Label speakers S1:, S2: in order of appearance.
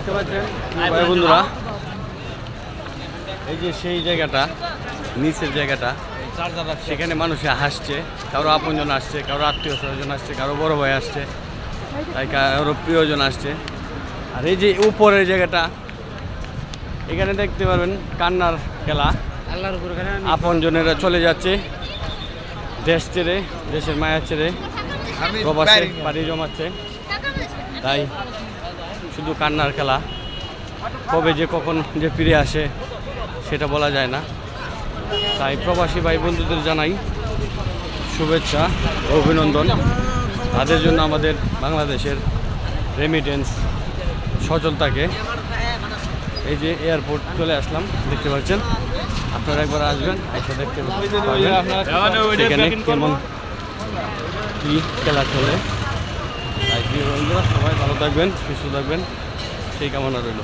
S1: দেখতে পাচ্ছেন? ভাই বন্ধুরা। এই যে সেই জায়গাটা নিচের জায়গাটা সেখানে মানুষে হাসছে কারও আপনজন আসছে কারও আত্মীয় স্বজন আসছে কারও বড় ভাই আসছে তাই কারও প্রিয়জন আসছে। আর এই যে উপরের জায়গাটা এখানে দেখতে পারবেন কান্নার খেলা। আপনজনেরা চলে যাচ্ছে দেশ ছেড়ে দেশের মায়া ছেড়ে প্রবাসে পাড়ি জমাচ্ছে। তাই শুধু কান্নার খেলা। কবে যে কখন যে ফিরে আসে সেটা বলা যায় না। তাই প্রবাসী ভাই বন্ধুদের জানাই শুভেচ্ছা অভিনন্দন। তাদের জন্য আমাদের বাংলাদেশের রেমিটেন্স সচল থাকে এই যে এয়ারপোর্ট চলে আসলাম দেখতে পাচ্ছেন? আপনারা একবার আসবেন এসে দেখতে সেখানে কেমন কি খেলা চলে। তাই বন্ধুরা সবাই ভালো থাকবেন সুস্থ থাকবেন। সেই কামনা রইল।